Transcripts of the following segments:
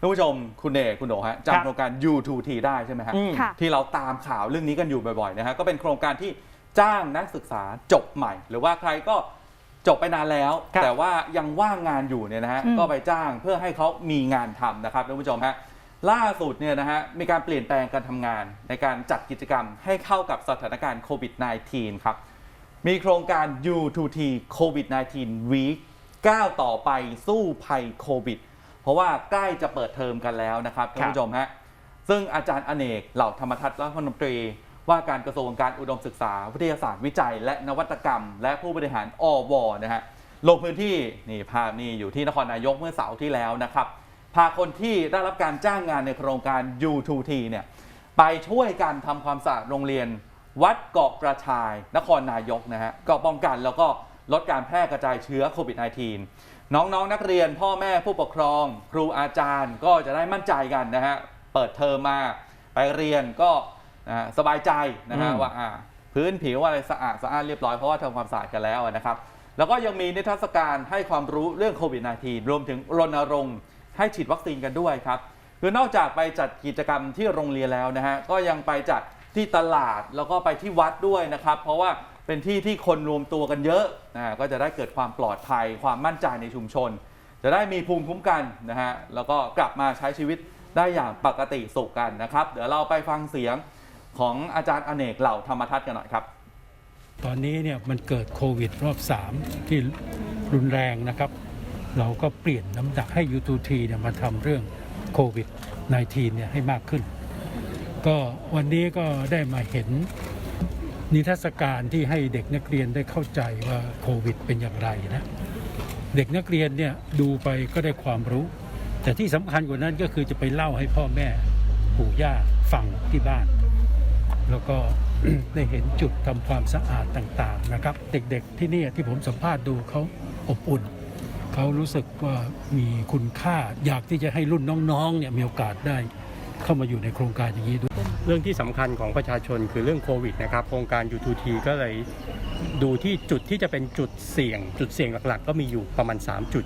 ท่านผู้ชมคุณเอกคุณโหนฮะครับจำโครงการ U2T ได้ใช่ไหมฮะอืมค่ะที่เราตามข่าวเรื่องนี้กันอยู่บ่อยๆนะฮะก็เป็นโครงการที่จ้างนักศึกษาจบใหม่ หรือว่าใครก็จบไปนานแล้วครับแต่ว่ายังว่างงานอยู่เนี่ยนะฮะอืมก็ไปจ้างเพื่อให้เขามีงานทำนะครับท่านผู้ชมฮะล่าสุดเนี่ยนะฮะมีการเปลี่ยนแปลงการทำงานในการจัดกิจกรรมให้เข้ากับสถานการณ์โควิด -19 ครับมีโครงการ U2T COVID-19 Week ก้าวต่อไปสู้ภัยโควิดเพ ราะว่าใกล้จะเปิดเทอมกันแล้วนะครับท่านผู้ชมฮะซึ่งอาจารย์อเนกเหล่าธรรมทัศน์รัฐมนตรี ว่าการกระทรวงการอุดมศึกษา วิทยาศาสตร์วิจัย และนวัตกรรม และผู้บริหารอวนะฮะลงพื้นที่นี่ภาพนี่อยู่ที่นครนายกเมื่อเสาร์ที่แล้วนะครับพาคนที่ได้รับการจ้างงานในโครงการ U2T เนี่ยไปช่วยกันทำความสะอาดโรงเรียน วัดเกาะกระชาย นครนายกนะฮะก็ป้องกันแล้วก็ ลดการแพร่กระจายเชื้อโควิด -19 น้องๆนนักเรียนพ่อแม่ผู้ปกครอง ครูอาจารย์ก็จะได้มั่นใจกันนะฮะเปิดเทอมมาไปเรียนก็นะฮะสบายใจนะฮะอืมว่าอ่าพื้นผิวอะไรสะอาดสะอาดเรียบร้อยเพราะว่าทำความสะอาดกันแล้วนะครับ แล้วก็ยังมีนิทรรศการให้ความรู้เรื่องโควิด -19 รวมถึงรณรงค์ให้ฉีดวัคซีนกันด้วยครับคือนอกจากไปจัดกิจกรรมที่โรงเรียนแล้วนะฮะก็ยังไปจัดที่ตลาดแล้วก็ไปที่วัดด้วยนะครับ เพราะว่า เป็นที่ที่คนรวมตัวกันเยอะนะก็จะได้เกิดความปลอดภัย ความมั่นใจในชุมชน จะได้มีภูมิคุ้มกันนะฮะแล้วก็กลับมาใช้ชีวิตได้อย่างปกติสุขกันนะครับ เดี๋ยวเราไปฟังเสียงของอาจารย์อเนกเหล่าธรรมทัศน์กันหน่อยครับ ตอนนี้เนี่ยมันเกิดโควิดรอบ 3 ที่รุนแรงนะครับ เราก็เปลี่ยนน้ำหนักให้ U2T เนี่ยมาทำเรื่องโควิด -19 เนี่ยให้มากขึ้น ก็วันนี้ก็ได้มาเห็น นิทรรศการที่ให้เด็กนักเรียนได้เข้าใจว่าโควิด เป็นอย่างไรนะเด็กนักเรียนเนี่ยดูไปก็ได้ความรู้ แต่ที่สำคัญกว่านั้นก็คือจะไปเล่าให้พ่อแม่ปู่ย่าฟังที่บ้าน แล้วก็ได้เห็นจุดทำความสะอาดต่างๆนะครับ เด็กๆที่นี่ที่ผมสัมภาษณ์ดูเขาอบอุ่นเขารู้สึกว่ามีคุณค่าอยากที่จะให้รุ่นน้องๆเนี่ยมีโอกาสได้ เข้ามาอยู่ในโครงการอย่างนี้ด้วย เรื่องที่สำคัญของประชาชนคือเรื่องโควิดนะครับ โครงการ U2T ก็เลยดูที่จุดที่จะเป็นจุดเสี่ยง จุดเสี่ยงหลักๆ ก็มีอยู่ประมาณ 3 จุด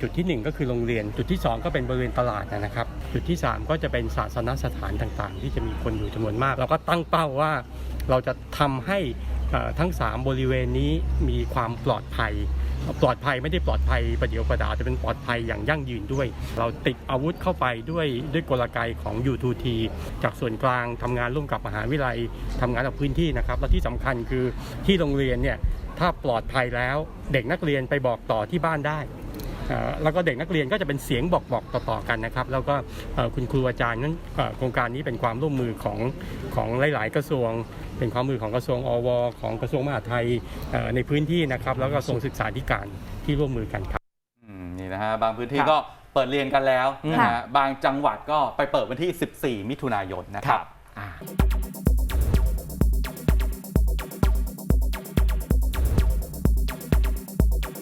จุดทีหนึ่1 ก็คือโรงเรียน จุดที่ 2 ก็เป็นบริเวณตลาดนะครับ จุดที่ 3 ก็จะเป็นศาสนสถานต่างๆ ที่จะมีคนอยู่จำนวนมาก เราก็ตั้งเป้าว่าเราจะทำให้ทั้ง 3 บริเวณนี้มีความปลอดภัย ปลอดภัยไม่ได้ปลอดภัยประเดี๋ยวประดาวแต่เป็นปลอดภัยอย่างยั่งยืนด้วย เราติดอาวุธเข้าไปด้วยด้วยกลไกของ U2T จากส่วนกลางทำงานร่วมกับมหาวิทยาลัยทำงานกับพื้นที่นะครับ และที่สำคัญคือที่โรงเรียนเนี่ยถ้าปลอดภัยแล้ว เด็กนักเรียนไปบอกต่อที่บ้านได้ แล้วก็เด็กนักเรียนก็จะเป็นเสียงบอกบอกต่อๆกันนะครับ แล้วก็เอ่อคุณครูอาจารย์นั้นเอ่อโครงการนี้เป็นความร่วมมือของของหลาย ๆ กระทรวง เป็นความร่วมมือของกระทรวงอว ของกระทรวงมหาดไทยเอ่อในพื้นที่นะครับ แล้วก็กระทรวงศึกษาธิการที่ร่วมมือกันครับอืมนี่นะฮะบางพื้นที่ครับก็เปิดเรียนกันแล้วนะค่ะฮะบางจังหวัดก็ไปเปิดวันที่ 14 มิถุนายนนะครับอ่า